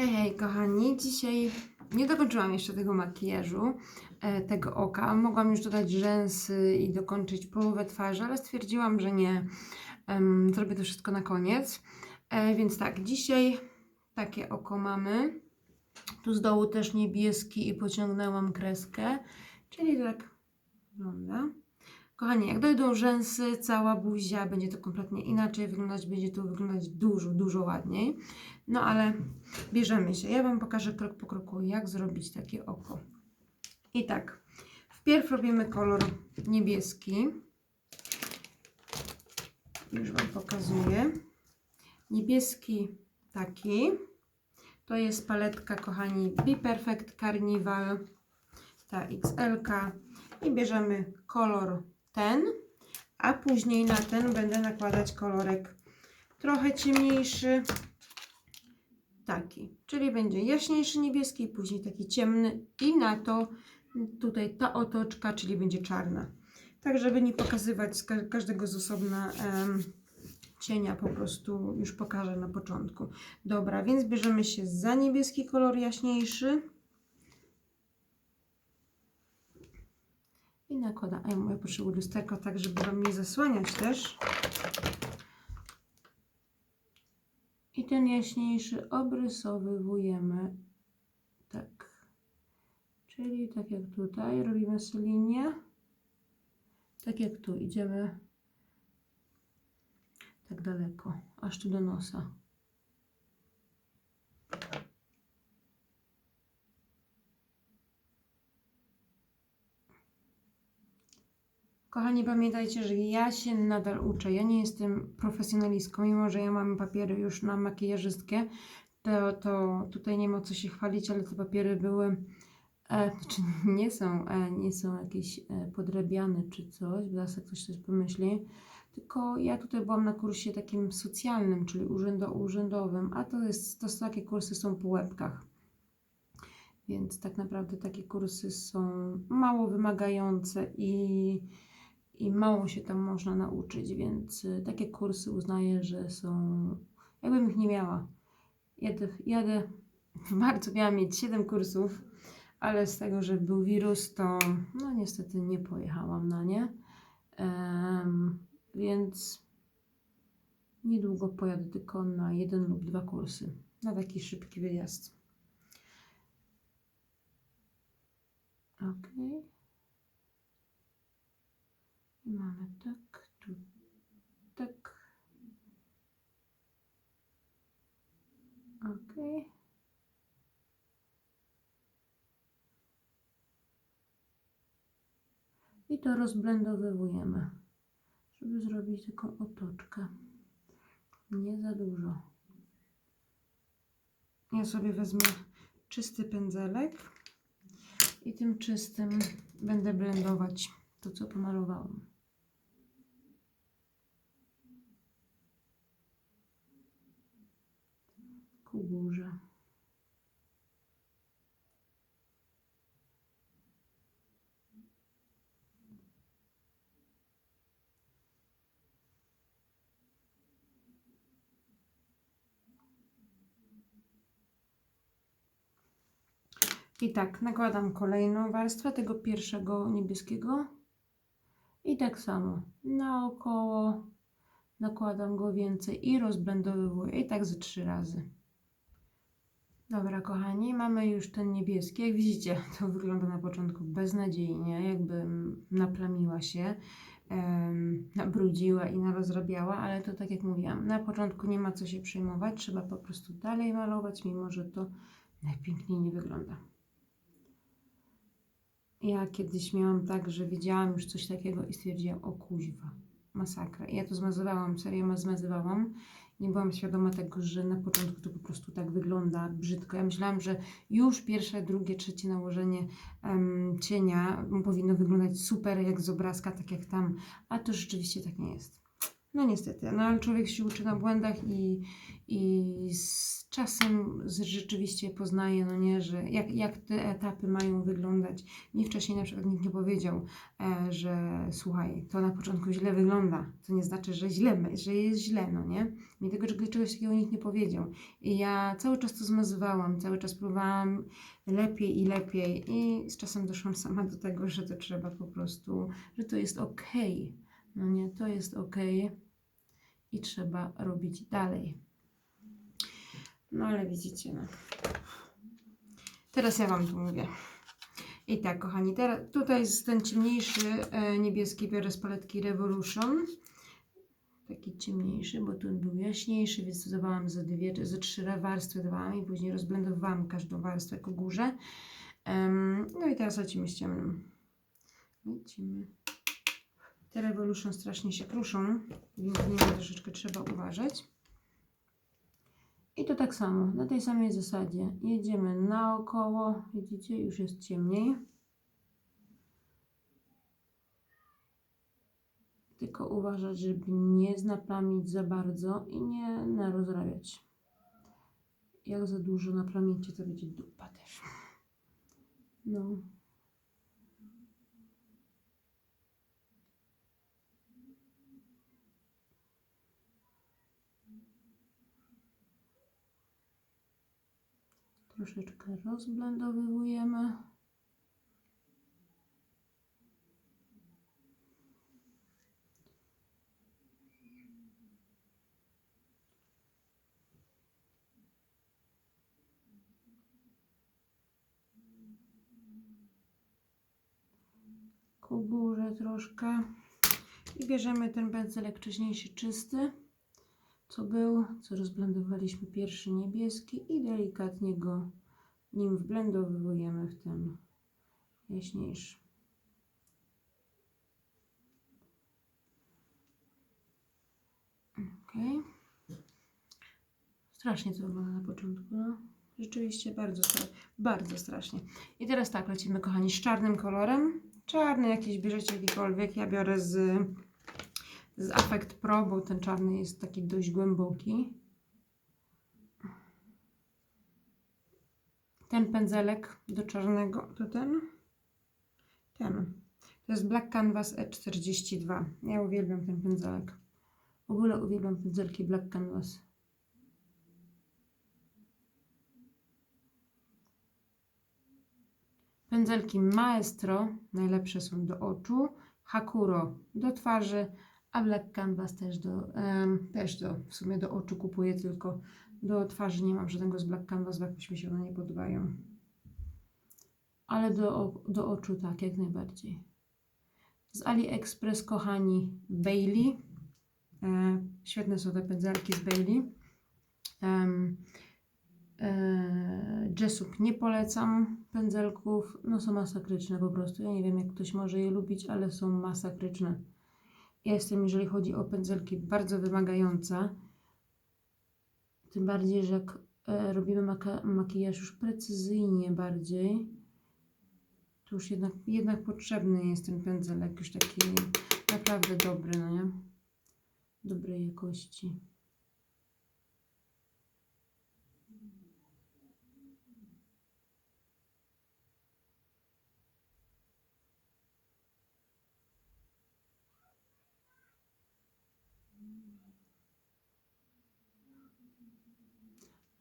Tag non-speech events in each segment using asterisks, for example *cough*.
Hej, hej, kochani. Dzisiaj nie dokończyłam jeszcze tego makijażu, e, tego oka. Mogłam już dodać rzęsy i dokończyć połowę twarzy, ale stwierdziłam, że nie. Zrobię to wszystko na koniec. E, więc tak, dzisiaj takie oko mamy. Tu z dołu też niebieski i pociągnęłam kreskę, czyli tak wygląda. Kochani, jak dojdą rzęsy, cała buzia, będzie to kompletnie inaczej wyglądać, będzie to wyglądać dużo, dużo ładniej. No ale bierzemy się. Ja Wam pokażę krok po kroku, jak zrobić takie oko. I tak, wpierw robimy kolor niebieski. Już Wam pokazuję. Niebieski taki. To jest paletka, kochani, Be Perfect Carnival, ta XL. -ka. I bierzemy kolor ten, a później na ten będę nakładać kolorek trochę ciemniejszy, taki, czyli będzie jaśniejszy niebieski, później taki ciemny i na to tutaj ta otoczka, czyli będzie czarna. Tak, żeby nie pokazywać każdego z osobna em, cienia, po prostu już pokażę na początku. Dobra, więc bierzemy się za niebieski kolor jaśniejszy. I nakładam, a ja mówię, potrzebuję lusterka, tak żeby Wam nie zasłaniać też. I ten jaśniejszy obrysowywujemy tak. Czyli tak jak tutaj robimy sobie linię. Tak jak tu idziemy tak daleko, aż tu do nosa. Kochani, pamiętajcie, że ja się nadal uczę. Ja nie jestem profesjonalistką, mimo że ja mam papiery już na makijażystkę, to, to tutaj nie ma co się chwalić, ale te papiery były, e, *laughs* znaczy nie są, e, nie są jakieś e, podrabiane czy coś, zaraz ktoś coś pomyśli, tylko ja tutaj byłam na kursie takim socjalnym, czyli urzędo-urzędowym, a to jest, to są takie kursy są po łebkach. Więc tak naprawdę takie kursy są mało wymagające i i mało się tam można nauczyć, więc y, takie kursy uznaję, że są, jakbym ich nie miała. Jadę, jadę *laughs* bardzo miałam mieć 7 kursów, ale z tego, że był wirus, to no niestety nie pojechałam na nie. Um, więc niedługo pojadę tylko na jeden lub dwa kursy, na taki szybki wyjazd. Okej. Okay. Mamy tak, tu, tak. Ok. I to rozblendowujemy, żeby zrobić taką otoczkę. Nie za dużo. Ja sobie wezmę czysty pędzelek i tym czystym będę blendować to, co pomalowałam. Ku górze. I tak, nakładam kolejną warstwę tego pierwszego niebieskiego. I tak samo naokoło nakładam go więcej i rozblendowuję. I tak ze trzy razy. Dobra, kochani, mamy już ten niebieski. Jak widzicie, *laughs* to wygląda na początku beznadziejnie, jakby naplamiła się, um, nabrudziła i narozrabiała, ale to tak jak mówiłam, na początku nie ma co się przejmować, trzeba po prostu dalej malować, mimo że to najpiękniej nie wygląda. Ja kiedyś miałam tak, że widziałam już coś takiego i stwierdziłam, o kuźwa, masakra. I ja to zmazywałam, serio zmazywałam nie byłam świadoma tego, że na początku to po prostu tak wygląda brzydko. Ja myślałam, że już pierwsze, drugie, trzecie nałożenie um, cienia powinno wyglądać super jak z obrazka, tak jak tam, a to rzeczywiście tak nie jest. No niestety, no ale człowiek się uczy na błędach i, i z czasem rzeczywiście poznaję, no nie, że jak, jak te etapy mają wyglądać. Mi wcześniej na przykład nikt nie powiedział, e, że słuchaj, to na początku źle wygląda. To nie znaczy, że źle, że jest źle, no nie? Mi tego czegoś takiego nikt nie powiedział. I ja cały czas to zmazywałam, cały czas próbowałam lepiej i lepiej i z czasem doszłam sama do tego, że to trzeba po prostu, że to jest okej. No nie, to jest okej i trzeba robić dalej. No ale widzicie, no. Teraz ja Wam tu mówię. I tak, kochani, teraz tutaj jest ten ciemniejszy e, niebieski biorę z paletki Revolution. Taki ciemniejszy, bo tu był jaśniejszy, więc dodawałam za dwie, za trzy warstwy dawałam i później rozblendowałam każdą warstwę ku górze. Em, no i teraz lecimy z ciemnym. Lecimy. Te Revolution strasznie się kruszą, więc nimi troszeczkę trzeba uważać. I to tak samo, na tej samej zasadzie. Jedziemy naokoło, widzicie, już jest ciemniej. Tylko uważać, żeby nie naplamić za bardzo i nie narozrabiać. Jak za dużo naplamicie, to będzie dupa też. No. Troszeczkę rozblendowujemy. Ku górze troszkę. I bierzemy ten pędzelek wcześniejszy czysty, co był, co rozblendowaliśmy pierwszy niebieski i delikatnie go nim wblendowujemy w ten jaśniejszy. Ok. Strasznie to wygląda na początku. No. Rzeczywiście bardzo, bardzo strasznie. I teraz tak, lecimy kochani z czarnym kolorem. Czarny jakiś bierzecie jakikolwiek. Ja biorę z, z Affect Pro, bo ten czarny jest taki dość głęboki. Ten pędzelek do czarnego to ten. Ten. To jest Black Canvas E42. Ja uwielbiam ten pędzelek. W ogóle uwielbiam pędzelki Black Canvas. Pędzelki Maestro najlepsze są do oczu, Hakuro do twarzy, a Black Canvas też do, też do, w sumie do oczu kupuję, tylko do twarzy nie mam żadnego z Black Canvas, bo jakoś mi się one nie podobają. Ale do, do oczu tak, jak najbardziej. Z AliExpress, kochani, Bailey. E, świetne są te pędzelki z Bailey. Em, e, Jessup nie polecam pędzelków. No są masakryczne po prostu. Ja nie wiem, jak ktoś może je lubić, ale są masakryczne. Ja jestem, jeżeli chodzi o pędzelki, bardzo wymagająca. Tym bardziej, że jak e, robimy maka- makijaż już precyzyjnie bardziej, to już jednak, jednak potrzebny jest ten pędzelek już taki naprawdę dobry, no nie? Dobrej jakości.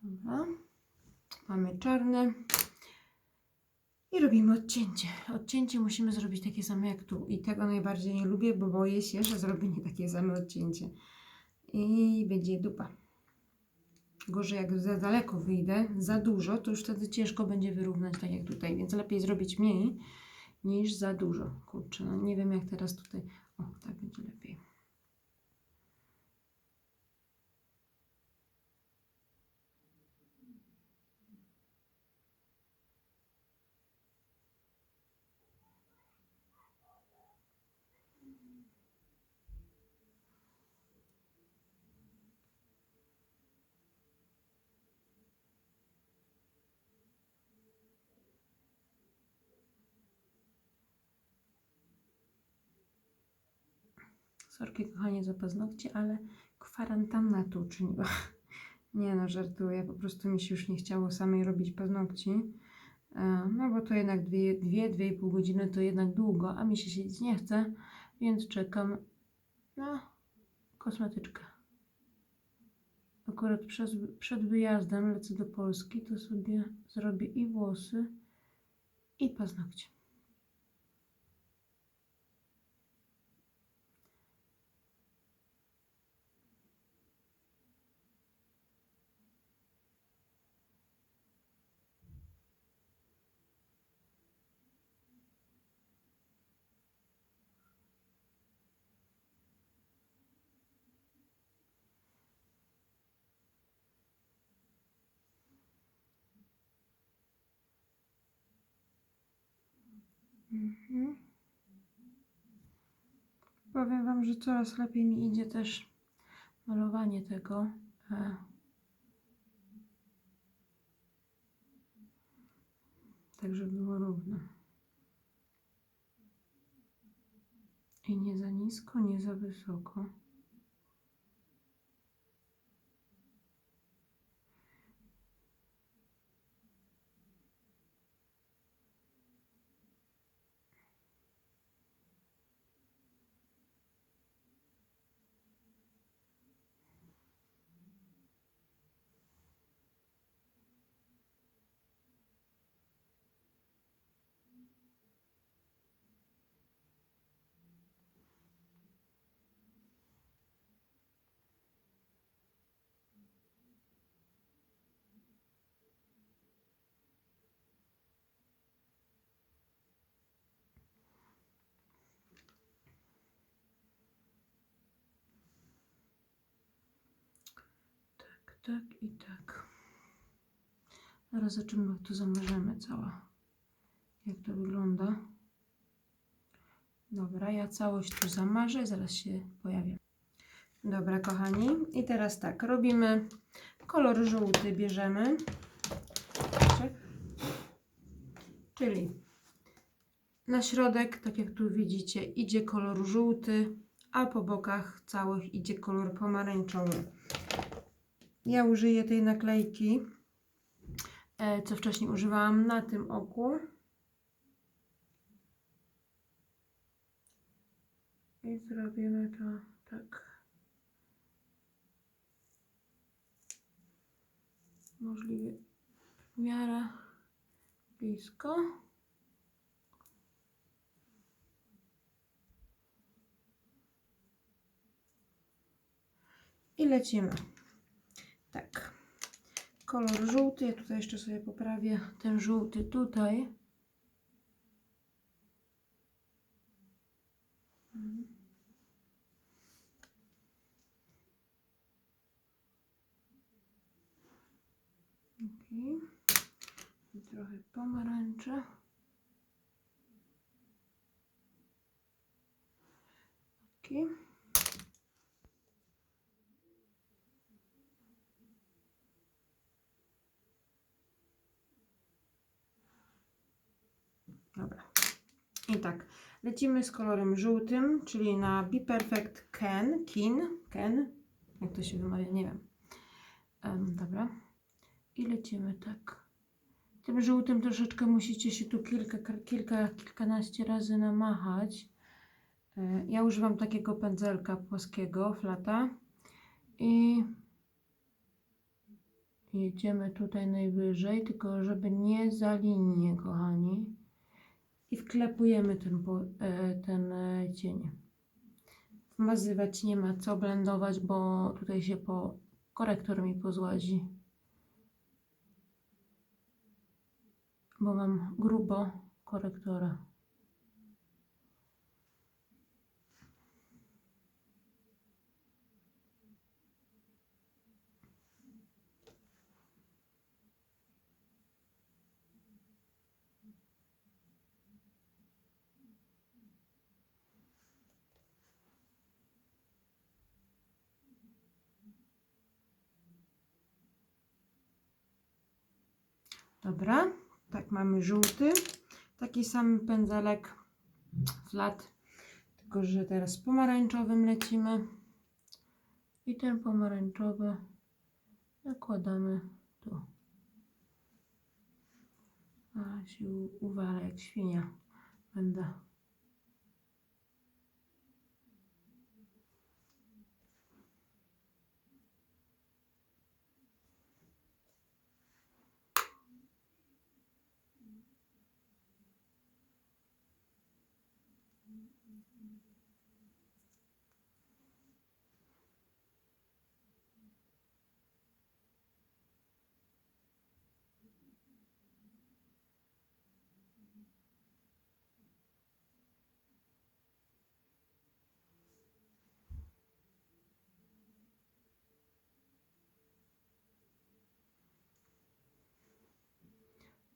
Dobra. Mamy czarne. I robimy odcięcie. Odcięcie musimy zrobić takie same jak tu. I tego najbardziej nie lubię, bo boję się, że zrobię nie takie same odcięcie. I będzie dupa. Gorzej jak za daleko wyjdę, za dużo, to już wtedy ciężko będzie wyrównać tak jak tutaj. Więc lepiej zrobić mniej niż za dużo. Kurczę, no nie wiem jak teraz tutaj. O, tak będzie lepiej. Sorki, kochanie, za paznokcie, ale kwarantanna to uczyniła. *laughs* Nie no, żartuję, po prostu mi się już nie chciało samej robić paznokci. E, No bo to jednak dwie, dwie, dwie i pół godziny to jednak długo, a mi się siedzieć nie chce, więc czekam na kosmetyczkę. Akurat przez, przed wyjazdem lecę do Polski, to sobie zrobię i włosy, i paznokcie. Mhm. Powiem Wam, że coraz lepiej mi idzie też malowanie tego. E, tak, żeby było równo. I nie za nisko, nie za wysoko. Tak, i tak. Zaraz zobaczymy, jak to zamarzemy cała. Jak to wygląda. Dobra, ja całość tu zamarzę, zaraz się pojawię. Dobra, kochani. I teraz tak, robimy kolor żółty, bierzemy. Czyli na środek, tak jak tu widzicie, idzie kolor żółty, a po bokach całych idzie kolor pomarańczowy. Ja użyję tej naklejki, e, co wcześniej używałam na tym oku. I zrobimy to tak. Możliwie w miarę blisko. I lecimy. Tak. Kolor żółty. Ja tutaj jeszcze sobie poprawię ten żółty tutaj. Mhm. Okay. I trochę pomarańczy. Okay. Dobra. I tak, lecimy z kolorem żółtym, czyli na Be Perfect Ken, Kin, Ken, jak to się wymawia, nie wiem. Em, dobra. I lecimy tak. Tym żółtym troszeczkę musicie się tu kilka, kilka, kilkanaście razy namachać. E, Ja używam takiego pędzelka płaskiego, flata. I jedziemy tutaj najwyżej, tylko żeby nie za linię, kochani i wklepujemy ten, e, ten e, cień. Wmazywać nie ma co blendować, bo tutaj się po korektor mi pozłazi. Bo mam grubo korektora. Dobra, tak mamy żółty. Taki sam pędzelek flat, tylko że teraz pomarańczowym lecimy. I ten pomarańczowy nakładamy tu. A się uwalę jak świnia. Będę.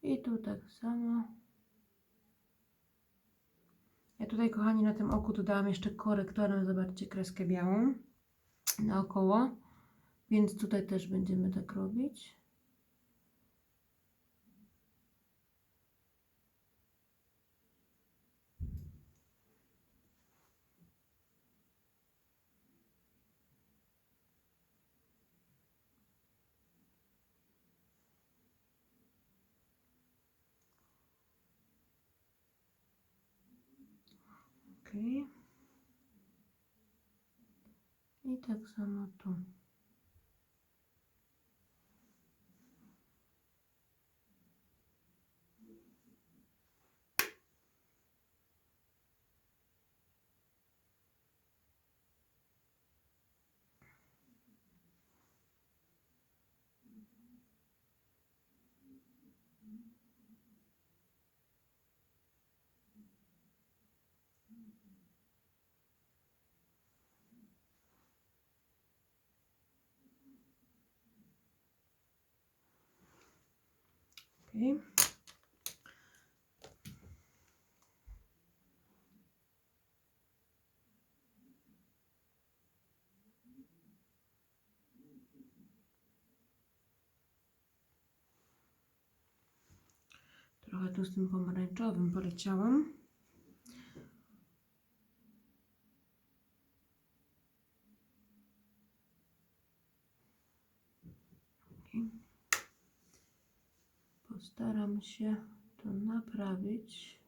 I tu tak samo. Ja tutaj, kochani, na tym oku dodałam jeszcze korektorem, zobaczcie, kreskę białą naokoło. Więc tutaj też będziemy tak robić. Ok. I tak samo tu. Ok. Trochę tu z tym pomarańczowym poleciałam. Ok. Postaram się to naprawić.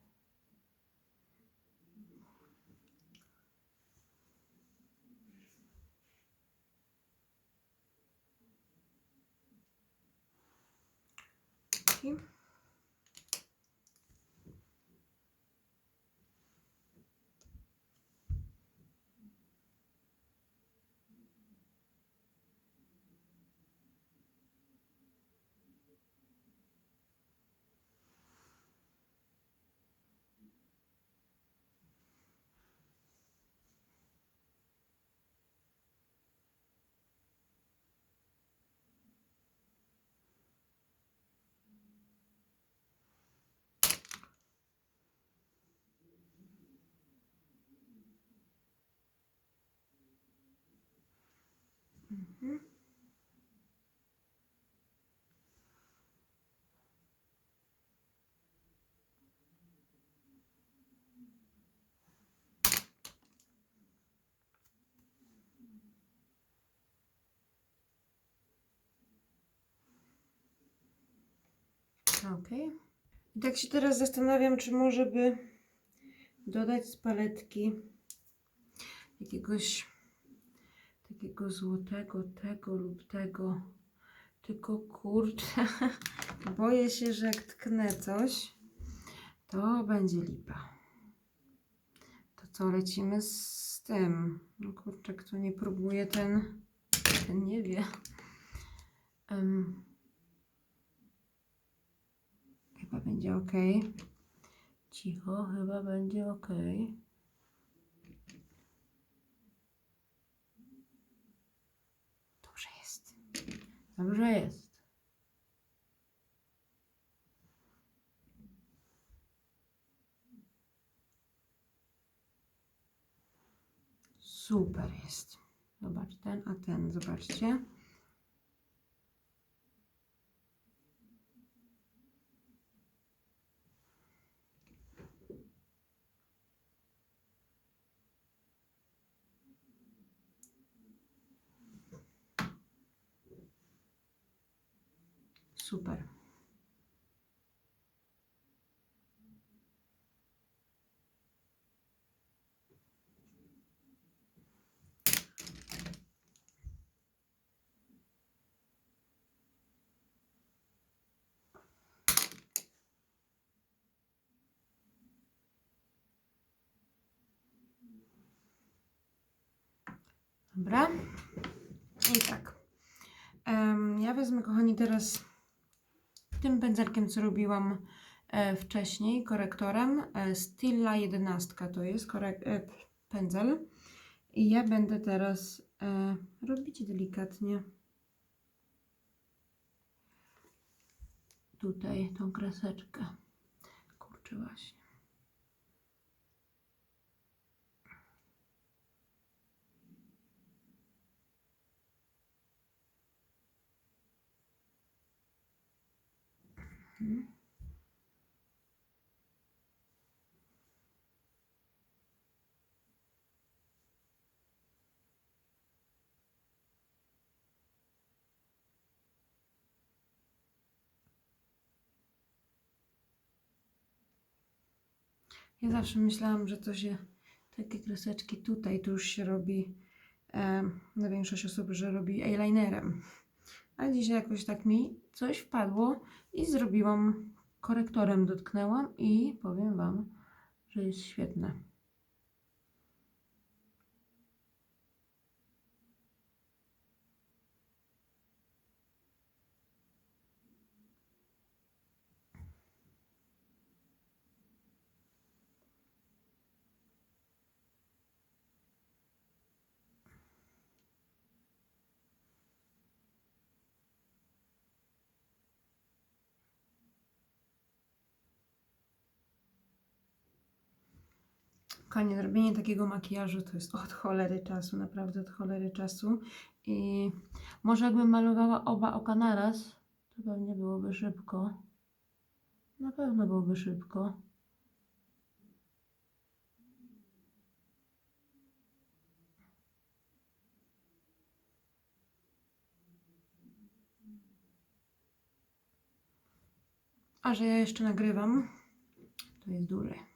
Mhm. Ok. I tak się teraz zastanawiam, czy może by dodać z paletki jakiegoś takiego złotego tego lub tego. Tylko kurczę, *laughs* boję się, że jak tknę coś, to będzie lipa. To co, lecimy z tym? No kurczę, kto nie próbuje, ten, ten nie wie. Em, chyba będzie ok. Cicho, chyba będzie ok. Dobrze jest. Jest. Super jest. Zobacz ten, a ten, zobaczcie. Super. Dobra. I tak. Ja wezmę, kochani, teraz tym pędzelkiem, co robiłam e, wcześniej, korektorem. E, Stilla 11 to jest korek e, pędzel. I ja będę teraz robić delikatnie tutaj tą kreseczkę. Kurczę właśnie. Ja zawsze myślałam, że to się takie kreseczki tutaj to już się robi e, na większość osób, że robi eyelinerem. A dzisiaj jakoś tak mi coś wpadło i zrobiłam korektorem, dotknęłam i powiem Wam, że jest świetne. Kochanie, robienie takiego makijażu to jest od cholery czasu, naprawdę od cholery czasu. I może jakbym malowała oba oka naraz, to pewnie byłoby szybko. Na pewno byłoby szybko. A że ja jeszcze nagrywam, to jest dłużej.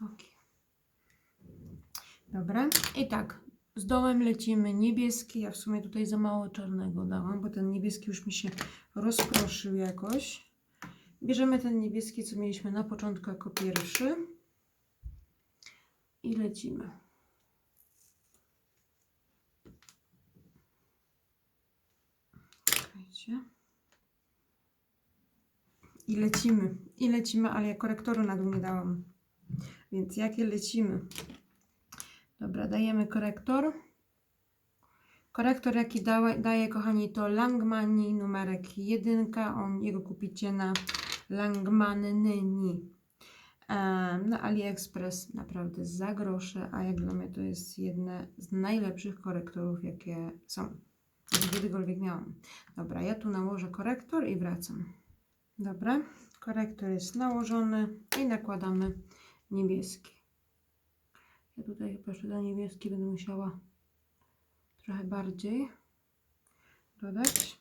Ok. Dobra. I tak, z dołem lecimy niebieski. Ja w sumie tutaj za mało czarnego dałam, bo ten niebieski już mi się rozproszył jakoś. Bierzemy ten niebieski, co mieliśmy na początku jako pierwszy. I lecimy. Czekajcie. I lecimy. I lecimy, ale ja korektoru na dół nie dałam. Więc jakie lecimy? Dobra, dajemy korektor. Korektor, jaki daje, kochani, to Langmani numerek 1. On, jego kupicie na Langmannyni. Na AliExpress naprawdę za grosze, a jak dla mnie to jest jedne z najlepszych korektorów, jakie są. Kiedykolwiek miałam. Dobra, ja tu nałożę korektor i wracam. Dobra, korektor jest nałożony i nakładamy niebieski. Ja tutaj chyba jeszcze na niebieski będę musiała trochę bardziej dodać.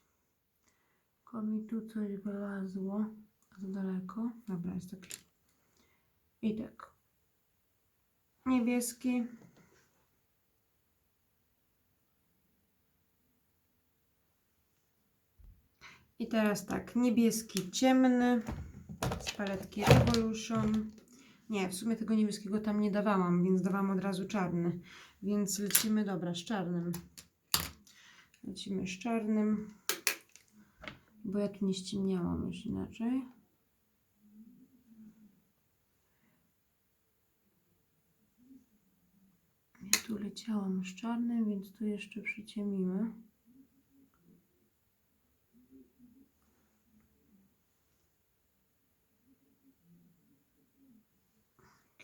Tylko mi tu coś wylazło za daleko. Dobra, jest ok. I tak. Niebieski. I teraz tak, niebieski ciemny z paletki Revolution. Nie, w sumie tego niebieskiego tam nie dawałam, więc dawałam od razu czarny. Więc lecimy, dobra, z czarnym. Lecimy z czarnym. Bo ja tu nie ściemniałam już inaczej. Ja tu leciałam z czarnym, więc tu jeszcze przyciemnimy.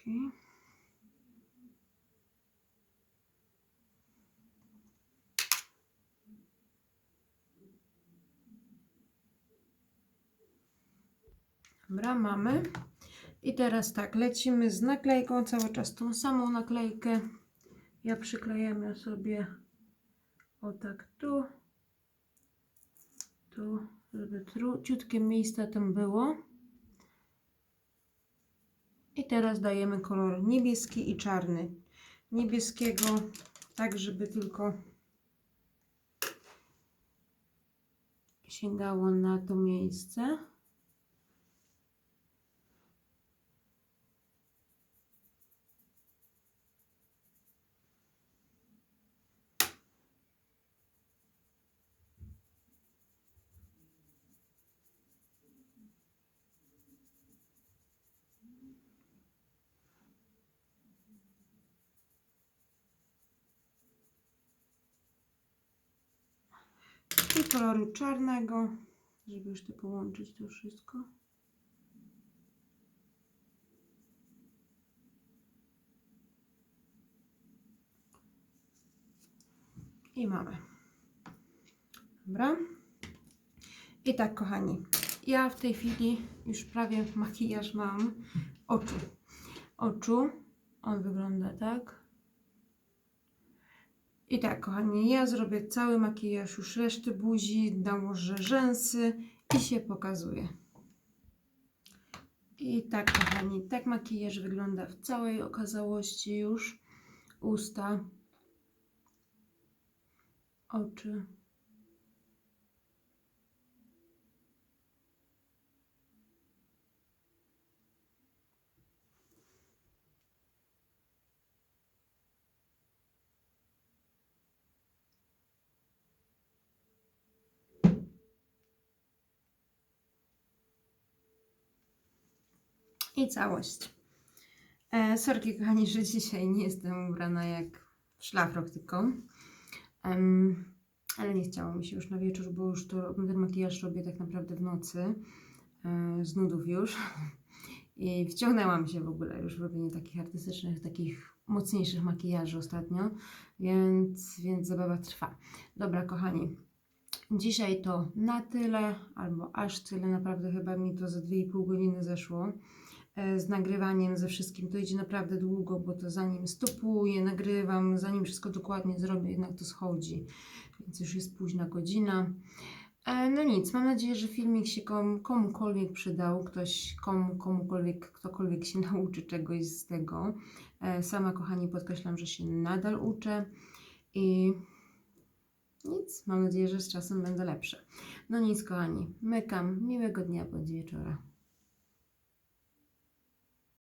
Okej. Dobra, mamy. I teraz tak, lecimy z naklejką, cały czas tą samą naklejkę. Ja przyklejam ją sobie o tak tu, tu, żeby ciutkie miejsca tam było. I teraz dajemy kolor niebieski i czarny. Niebieskiego, tak żeby tylko sięgało na to miejsce. i koloru czarnego, żeby już połączyć to wszystko. I mamy. Dobra. I tak, kochani, ja w tej chwili już prawie *laughs* makijaż mam oczu. Oczu. On wygląda tak. I tak, kochani, ja zrobię cały makijaż, już reszty buzi, nałożę rzęsy i się pokazuję. I tak, kochani, tak makijaż wygląda w całej okazałości już. Usta, oczy. I całość. E, sorki, kochani, że dzisiaj nie jestem ubrana jak szlafrok tylko. Em, ale nie chciało mi się już na wieczór, bo już to, ten makijaż robię tak naprawdę w nocy. E, z nudów już. *laughs* I wciągnęłam się w ogóle już w robienie takich artystycznych, takich mocniejszych makijaży ostatnio, więc, więc zabawa trwa. Dobra, kochani, dzisiaj to na tyle, albo aż tyle, naprawdę chyba mi to za 2,5 godziny zeszło z nagrywaniem, ze wszystkim. To idzie naprawdę długo, bo to zanim stopuję, nagrywam, zanim wszystko dokładnie zrobię, jednak to schodzi. Więc już jest późna godzina. E, No nic, mam nadzieję, że filmik się kom, komukolwiek przydał, ktoś komu, komukolwiek, ktokolwiek się *laughs* nauczy czegoś z tego. E, Sama, kochani, podkreślam, że się nadal uczę i nic, mam nadzieję, że z czasem będę lepsza. No nic, kochani, mykam, miłego dnia bądź wieczora.